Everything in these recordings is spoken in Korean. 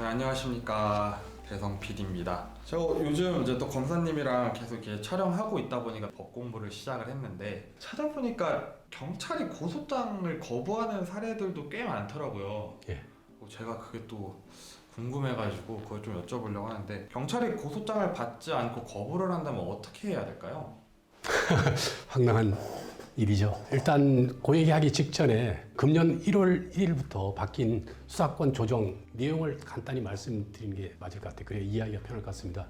네, 안녕하십니까 배성 PD입니다. 제가 요즘 이제 또 검사님이랑 계속 이렇게 촬영하고 있다 보니까 법 공부를 시작을 했는데 찾아보니까 경찰이 고소장을 거부하는 사례들도 꽤 많더라고요. 예. 어, 제가 그게 또 궁금해가지고 그걸 좀 여쭤보려고 하는데 경찰이 고소장을 받지 않고 거부를 한다면 어떻게 해야 될까요? 황당한 일이죠. 일단 그 얘기하기 직전에 금년 1월 1일부터 바뀐 수사권 조정 내용을 간단히 말씀드리는 게 맞을 것 같아요. 그래야 이해하기가 편할 것 같습니다.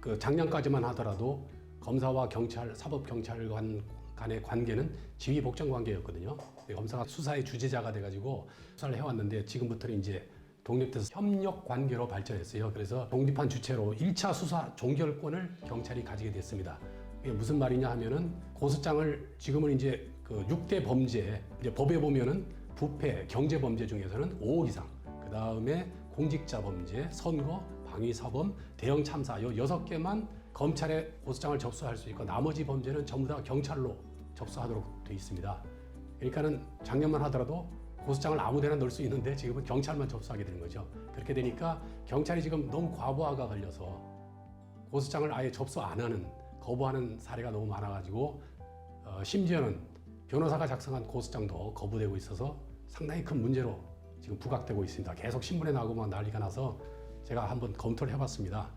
그 작년까지만 하더라도 검사와 경찰, 사법경찰관 간의 관계는 지휘 복종 관계였거든요. 검사가 수사의 주재자가 돼가지고 수사를 해왔는데 지금부터는 이제 독립돼서 협력 관계로 발전했어요. 그래서 독립한 주체로 1차 수사 종결권을 경찰이 가지게 됐습니다. 이게 무슨 말이냐 하면은 고소장을 지금은 이제 그 6대 범죄, 이제 법에 보면은 부패, 경제 범죄 중에서는 5억 이상, 그 다음에 공직자 범죄, 선거, 방위 사범, 대형 참사 요 여섯 개만 검찰에 고소장을 접수할 수 있고 나머지 범죄는 전부 다 경찰로 접수하도록 돼 있습니다. 그러니까는 작년만 하더라도 고소장을 아무데나 넣을 수 있는데 지금은 경찰만 접수하게 되는 거죠. 그렇게 되니까 경찰이 지금 너무 과부하가 걸려서 고소장을 아예 접수 안 하는 거부하는 사례가 너무 많아가지고 어, 심지어는 변호사가 작성한 고소장도 거부되고 있어서 상당히 큰 문제로 지금 부각되고 있습니다. 계속 신문에 나오고 막 난리가 나서 제가 한번 검토를 해봤습니다.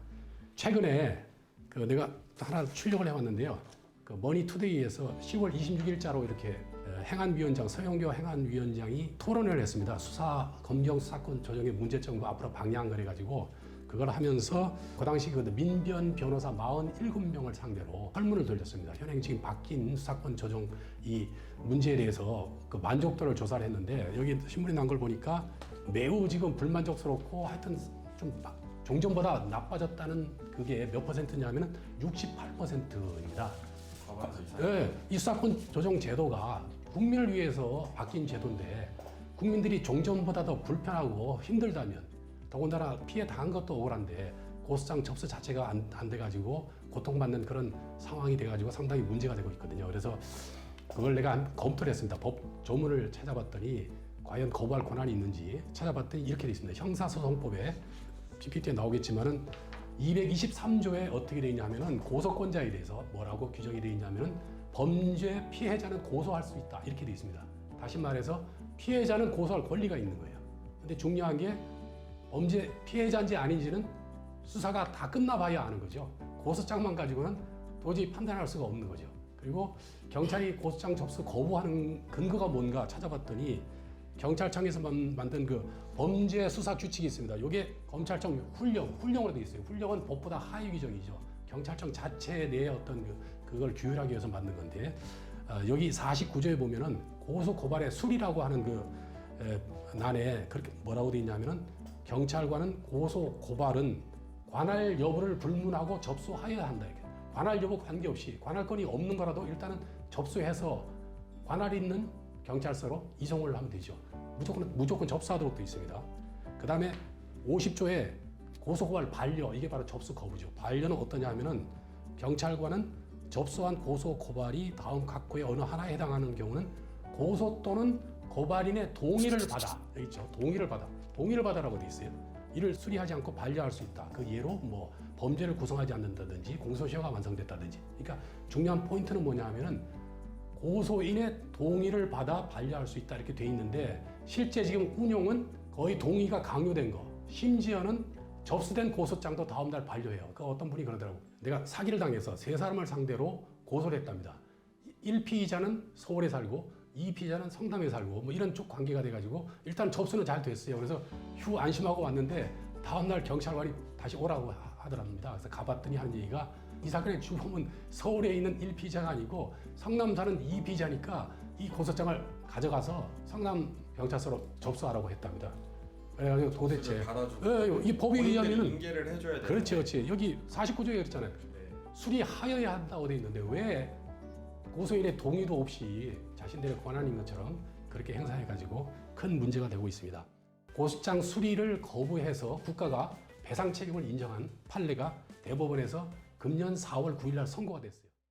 최근에 그 내가 하나 출력을 해봤는데요. 그 머니투데이에서 10월 26일자로 이렇게 어, 행안위원장 서영교 행안위원장이 토론을 했습니다. 수사 검경 수사권 조정의 문제점과 앞으로 방향 그래가지고 그걸 하면서 그 당시 그 민변 변호사 47명을 상대로 설문을 돌렸습니다. 현행 지금 바뀐 수사권 조정 이 문제에 대해서 그 만족도를 조사를 했는데 여기 신문에 난 걸 보니까 매우 지금 불만족스럽고 하여튼 좀막 종전보다 나빠졌다는 그게 몇 퍼센트냐면은 68%입니다. 과반수 이상. 예, 이 수사권 조정 제도가 국민을 위해서 바뀐 제도인데 국민들이 종전보다 더 불편하고 힘들다면 더군다나 피해 당한 것도 억울한데 고소장 접수 자체가 안, 안 돼가지고 고통받는 그런 상황이 돼가지고 상당히 문제가 되고 있거든요. 그래서 그걸 내가 한- 검토를 했습니다. 법 조문을 찾아봤더니 과연 거부할 권한이 있는지 찾아봤더니 이렇게 돼 있습니다. 형사소송법에 PPT에 나오겠지만은 223조에 어떻게 되어 있냐면은 고소권자에 대해서 뭐라고 규정이 되어 있냐면은 범죄 피해자는 고소할 수 있다 이렇게 되어 있습니다. 다시 말해서 피해자는 고소할 권리가 있는 거예요. 근데 중요한 게 범죄 피해자인지 아닌지는 수사가 다 끝나봐야 아는 거죠. 고소장만 가지고는 도저히 판단할 수가 없는 거죠. 그리고 경찰이 고소장 접수 거부하는 근거가 뭔가 찾아봤더니 경찰청에서 만- 만든 그 범죄 수사 규칙이 있습니다. 이게 검찰청 훈령, 훈령으로 되어 있어요. 훈령은 법보다 하위 규정이죠. 경찰청 자체 내에 어떤 그, 그걸 규율하기 위해서 만든 건데 어, 여기 49조에 보면은 고소 고발의 수리라고 하는 그 에, 난에 그렇게 뭐라고 되어 있냐면은 경찰관은 고소 고발은 관할 여부를 불문하고 접수하여야 한다 이렇게. 관할 여부 관계없이 관할권이 없는 거라도 일단은 접수해서 관할 있는 경찰서로 이송을 하면 되죠. 무조건 무조건 접수하도록 되어 있습니다. 그 다음에 50조에 고소고발 반려 이게 바로 접수 거부죠. 반려는 어떠냐면은 경찰관은 접수한 고소 고발이 다음 각호의 어느 하나에 해당하는 경우는 고소 또는 고발인의 동의를 받아 있죠. 동의를 받아 동의를 받아라고 돼 있어요. 이를 수리하지 않고 반려할 수 있다. 그 예로 뭐 범죄를 구성하지 않는다든지 공소시효가 완성됐다든지. 그러니까 중요한 포인트는 뭐냐면은 고소인의 동의를 받아 반려할 수 있다 이렇게 돼 있는데 실제 지금 운용은 거의 동의가 강요된 거 심지어는 접수된 고소장도 다음 날 반려해요 그 어떤 분이 그러더라고 내가 사기를 당해서 세 사람을 상대로 고소를 했답니다 1피의자는 서울에 살고 2피의자는 성남에 살고 뭐 이런 쪽 관계가 돼가지고 일단 접수는 잘 됐어요 그래서 휴 안심하고 왔는데 다음날 경찰관이 다시 오라고 하- 하더랍니다 그래서 가봤더니 하는 얘기가 이 사건의 주범은 서울에 있는 1피자가 아니고 성남 사는 2피자니까 이 고소장을 가져가서 성남 경찰서로 접수하라고 했답니다. 그래가지고 도대체. 예, 이 법에 의하면은 인계를 해줘야 되는데. 그렇지 그렇지 여기 49조에 그랬잖아요. 네. 수리하여야 한다고 돼 있는데 왜 고소인의 동의도 없이 자신들의 권한인 것처럼 그렇게 행사해가지고 큰 문제가 되고 있습니다. 고소장 수리를 거부해서 국가가 배상 책임을 인정한 판례가 대법원에서 금년 4월 9일 날 선고가 됐어요.